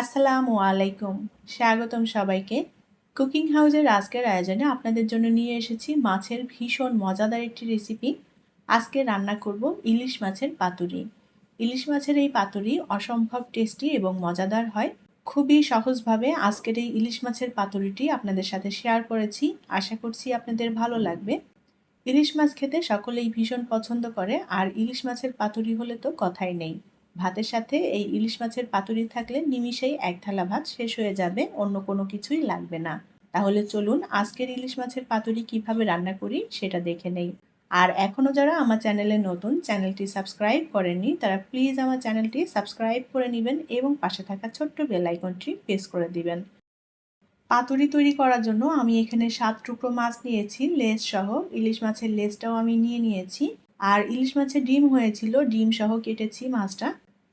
আসসালামু আলাইকুম। স্বাগতম সবাইকে। কুকিং হাউসের আজকের আয়োজনে আপনাদের জন্য নিয়ে এসেছি মাছের ভীষণ মজাদার একটি রেসিপি। আজকে রান্না করব ইলিশ মাছের পাতুরি। ইলিশ মাছের এই পাতুরি অসম্ভব টেস্টি এবং মজাদার হয়। খুবই সহজভাবে আজকের এই ইলিশ মাছের পাতুরিটি আপনাদের সাথে শেয়ার করেছি। আশা করছি আপনাদের ভালো লাগবে। ইলিশ মাছ খেতে সকলেই ভীষণ পছন্দ করে, আর ইলিশ মাছের পাতুরি হলে তো কথাই নেই। ভাতের সাথে এই ইলিশ মাছের পাতুরি থাকলে নিমিষেই এক থালা ভাত শেষ হয়ে যাবে, অন্য কোনো কিছুই লাগবে না। তাহলে চলুন আজকের ইলিশ মাছের পাতুরি কীভাবে রান্না করি সেটা দেখে নেই। আর এখনও যারা আমার চ্যানেলে নতুন, চ্যানেলটি সাবস্ক্রাইব করেননি, তারা প্লিজ আমার চ্যানেলটি সাবস্ক্রাইব করে নেবেন এবং পাশে থাকা ছোট্ট বেল আইকনটি প্রেস করে দিবেন। পাতুরি তৈরি করার জন্য আমি এখানে সাত টুকরো মাছ নিয়েছি, লেজ সহ। ইলিশ মাছের লেজটাও আমি নিয়ে নিয়েছি। আর ইলিশ মাছের ডিম হয়েছিল, ডিম সহ কেটেছি মাছটা।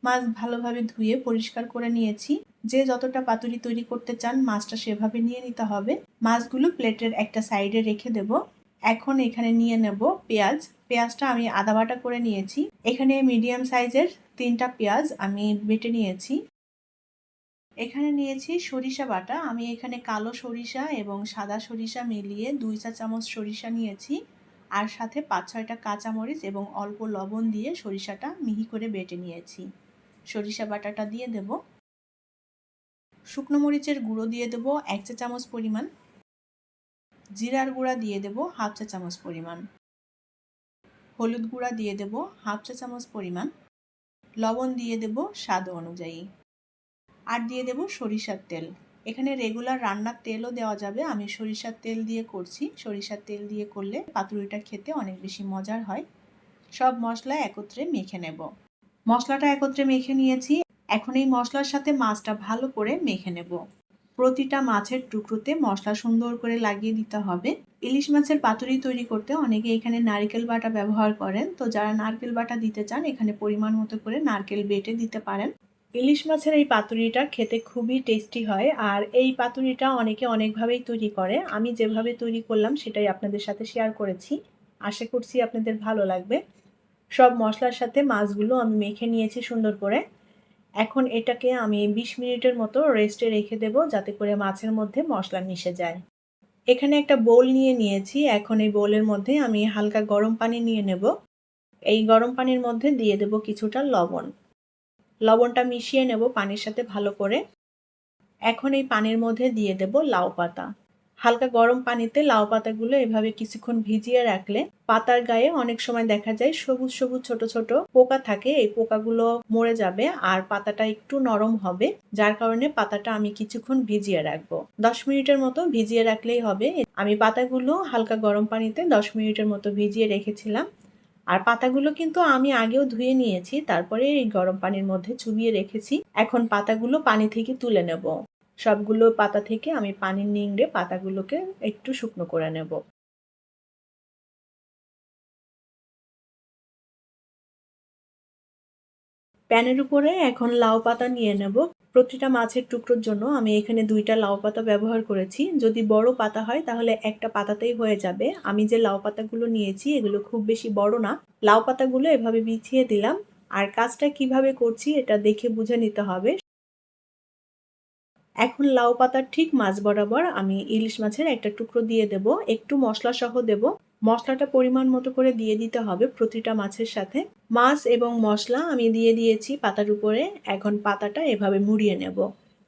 মাছ ভালোভাবে ধুয়ে পরিষ্কার করে নিয়েছি। যে যতটা পাতুরি তৈরি করতে চান, মাছটা সেভাবে নিয়ে নিতে হবে। মাছগুলো প্লেটের একটা সাইডে রেখে দেব। এখন এখানে নিয়ে নেব পেঁয়াজ। পেঁয়াজটা আমি আদা বাটা করে নিয়েছি। এখানে মিডিয়াম সাইজের তিনটা পেঁয়াজ আমি বেটে নিয়েছি। এখানে নিয়েছি সরিষা বাটা। আমি এখানে কালো সরিষা এবং সাদা সরিষা মিলিয়ে দুই চা চামচ সরিষা নিয়েছি। আর সাথে পাঁচ ছয়টা কাঁচামরিচ এবং অল্প লবণ দিয়ে সরিষাটা মিহি করে বেটে নিয়েছি। সরিষা বাটাটা দিয়ে দেব। শুকনো মরিচের গুঁড়ো দিয়ে দেব এক চা চামচ পরিমাণ। জিরার গুঁড়া দিয়ে দেব হাফ চা চামচ পরিমাণ। হলুদ গুঁড়া দিয়ে দেব হাফ চা চামচ পরিমাণ। লবণ দিয়ে দেব স্বাদ অনুযায়ী। আর দিয়ে দেব সরিষার তেল। এখানে রেগুলার রান্নার তেলও দেওয়া যাবে। আমি সরিষার তেল দিয়ে করছি। সরিষার তেল দিয়ে করলে পাতুরিটা খেতে অনেক বেশি মজার হয়। সব মশলা একত্রে মেখে নেব। মশলাটা একত্রে মেখে নিয়েছি। এখন এই মশলার সাথে মাছটা ভালো করে মেখে নেব। প্রতিটা মাছের টুকরোতে মশলা সুন্দর করে লাগিয়ে দিতে হবে। ইলিশ মাছের পাতুরি তৈরি করতে অনেকে এখানে নারকেল বাটা ব্যবহার করেন। তো যারা নারকেল বাটা দিতে চান, এখানে পরিমাণ মতো করে নারকেল বেটে দিতে পারেন। ইলিশ মাছের এই পাতুরিটা খেতে খুবই টেস্টি হয় আর এই পাতুরিটা অনেকে অনেকভাবেই তৈরি করে। আমি যেভাবে তৈরি করলাম, সেটাই আপনাদের সাথে শেয়ার করেছি। আশা করছি আপনাদের ভালো লাগবে। সব মশলার সাথে মাছগুলো আমি মেখে নিয়েছি সুন্দর করে। এখন এটাকে আমি ২০ মিনিটের মতো রেস্টে রেখে দেব যাতে করে মাছের মধ্যে মশলা মিশে যায়। এখানে একটা বোল নিয়ে নিয়েছি, এখন এই বোলের মধ্যে আমি হালকা গরম পানি নিয়ে নেব। এই গরম পানির মধ্যে দিয়ে দেব কিছুটা লবণ। লবণটা মিশিয়ে নেব পানির সাথে ভালো করে। এখন এই পানির মধ্যে দিয়ে দেব লাউ পাতা। হালকা গরম পানিতে লাউ পাতাগুলো এভাবে কিছুক্ষণ ভিজিয়ে রাখলে পাতার গায়ে অনেক সময় দেখা যায় সবুজ সবুজ ছোট ছোট পোকা থাকে, এই পোকাগুলো মরে যাবে আর পাতাটা একটু নরম হবে, যার কারণে পাতাটা আমি কিছুক্ষণ ভিজিয়ে রাখব। দশ মিনিটের মতো ভিজিয়ে রাখলেই হবে। আমি পাতাগুলো হালকা গরম পানিতে দশ মিনিটের মতো ভিজিয়ে রেখেছিলাম। আর পাতাগুলো কিন্তু আমি আগেও ধুয়ে নিয়েছি, তারপরে এই গরম পানির মধ্যে চুবিয়ে রেখেছি। এখন পাতাগুলো পানি থেকে তুলে নেব। সবগুলো পাতা থেকে আমি পানি নিংড়ে পাতাগুলোকে একটু শুকনো করে নেব। প্যানের উপরে এখন লাউ পাতা নিয়ে নেব। প্রতিটা মাছের টুকরোর জন্য আমি এখানে দুইটা লাউ পাতা ব্যবহার করেছি। যদি বড় পাতা হয় তাহলে একটা পাতাতেই হয়ে যাবে। আমি যে লাউ পাতাগুলো নিয়েছি এগুলো খুব বেশি বড় না। লাউ পাতাগুলো এভাবে বিছিয়ে দিলাম। আর কাজটা কীভাবে করছি এটা দেখে বুঝে নিতে হবে। এখন লাউ পাতার ঠিক মাছ বরাবর আমি ইলিশ মাছের একটা টুকরো দিয়ে দেব, একটু মশলা সহ দেব। মশলাটা পরিমাণ মতো করে দিয়ে দিতে হবে প্রতিটা মাছের সাথে। মাছ এবং মশলা আমি দিয়ে দিয়েছি পাতার উপরে, এখন পাতাটা এভাবে মুড়িয়ে নেব।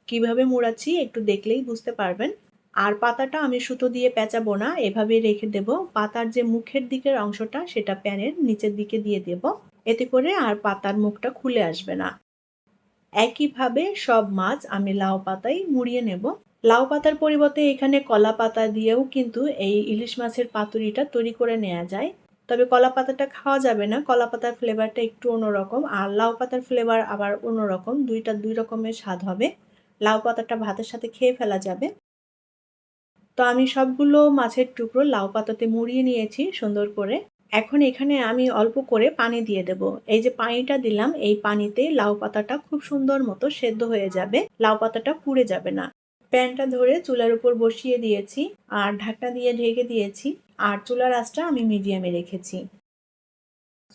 কীভাবে মুড়াচ্ছি একটু দেখলেই বুঝতে পারবেন। আর পাতাটা আমি সুতো দিয়ে পেঁচাবো না, এভাবে রেখে দেব। পাতার যে মুখের দিকের অংশটা, সেটা প্যানের নিচের দিকে দিয়ে দেব। এতে করে আর পাতার মুখটা খুলে আসবে না। একইভাবে সব মাছ আমি লাউ পাতায় মুড়িয়ে নেব। লাউ পাতার পরিবর্তে এখানে কলা পাতা দিয়েও কিন্তু এই ইলিশ মাছের পাতুরিটা তৈরি করে নেওয়া যায়। তবে কলা পাতাটা খাওয়া যাবে না, কলা পাতার ফ্লেভারটা একটু অন্যরকম আর লাউ পাতার ফ্লেভার আবার অন্যরকম, দুইটা দুই রকমের স্বাদ হবে। লাউ পাতাটা ভাতের সাথে খেয়ে ফেলা যাবে। তো আমি সবগুলো মাছের টুকরো লাউ পাতাতে মুড়িয়ে নিয়েছি সুন্দর করে। এখন এখানে আমি অল্প করে পানি দিয়ে দেব। এই যে পানিটা দিলাম, এই পানিতে লাউ পাতাটা খুব সুন্দর মতো সেদ্ধ হয়ে যাবে, লাউ পাতাটা পুড়ে যাবে না। প্যানটা ধরে চুলার উপর বসিয়ে দিয়েছি আর ঢাকনা দিয়ে ঢেকে দিয়েছি আর চুলার আঁচটা আমি মিডিয়ামে রেখেছি।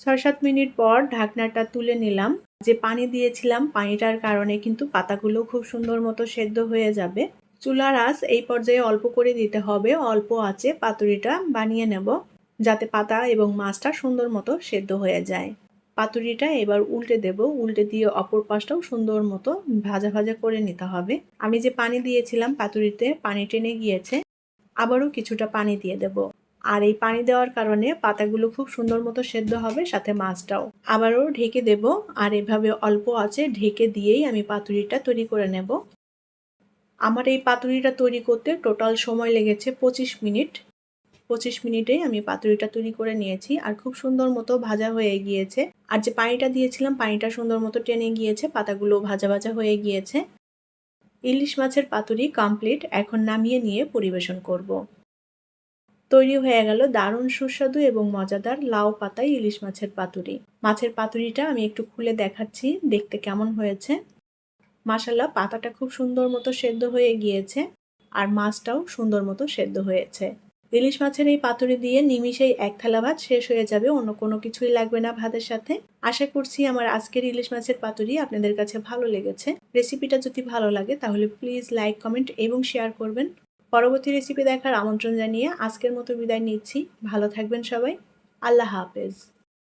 ছয় সাত মিনিট পর ঢাকনাটা তুলে নিলাম। যে পানি দিয়েছিলাম, পানিটার কারণে কিন্তু পাতাগুলো খুব সুন্দর মতো সেদ্ধ হয়ে যাবে। চুলার আঁচ এই পর্যায়ে অল্প করে দিতে হবে, অল্প আঁচে পাতুরিটা বানিয়ে নেব। যাতে পাতা এবং মাছটা সুন্দর মতো সেদ্ধ হয়ে যায়। পাতুরিটা এবার উল্টে দেব, উল্টে দিয়ে অপর পাশটাও সুন্দর মতো ভাজা ভাজা করে নিতে হবে। আমি যে পানি দিয়েছিলাম পাতুরিতে, পানি টেনে গিয়েছে, আবারও কিছুটা পানি দিয়ে দেব। আর এই পানি দেওয়ার কারণে পাতাগুলো খুব সুন্দর মতো সেদ্ধ হবে, সাথে মাছটাও। আবারও ঢেকে দেব, আর এভাবে অল্প আছে, ঢেকে দিয়েই আমি পাতুরিটা তৈরি করে নেব। আমার এই পাতুরিটা তৈরি করতে টোটাল সময় লেগেছে পঁচিশ মিনিট। পঁচিশ মিনিটেই আমি পাতুরিটা তৈরি করে নিয়েছি আর খুব সুন্দর মতো ভাজা হয়ে গিয়েছে। আর যে পানিটা দিয়েছিলাম, পানিটা সুন্দর মতো টেনে গিয়েছে, পাতাগুলো ভাজা ভাজা হয়ে গিয়েছে। ইলিশ মাছের পাতুরি কমপ্লিট এখন নামিয়ে নিয়ে পরিবেশন করব। তৈরি হয়ে গেল দারুণ সুস্বাদু এবং মজাদার লাউ পাতায় ইলিশ মাছের পাতুরি। মাছের পাতুরিটা আমি একটু খুলে দেখাচ্ছি, দেখতে কেমন হয়েছে। মাসাল্লাহ পাতাটা খুব সুন্দর মতো সেদ্ধ হয়ে গিয়েছে, আর মাছটাও সুন্দর মতো সেদ্ধ হয়েছে। ইলিশ মাছের এই পাতুরি দিয়ে নিমিশেই এক থালা ভাত শেষ হয়ে যাবে, অন্য কোনো কিছুই লাগবে না ভাতের সাথে। আশা করছি আমার আজকের ইলিশ মাছের পাতুরি আপনাদের কাছে ভালো লেগেছে। রেসিপিটা যদি ভালো লাগে, তাহলে প্লিজ লাইক, কমেন্ট এবং শেয়ার করবেন। পরবর্তী রেসিপি দেখার আমন্ত্রণ জানিয়ে আজকের মতো বিদায় নিচ্ছি। ভালো থাকবেন সবাই। আল্লাহ হাফেজ।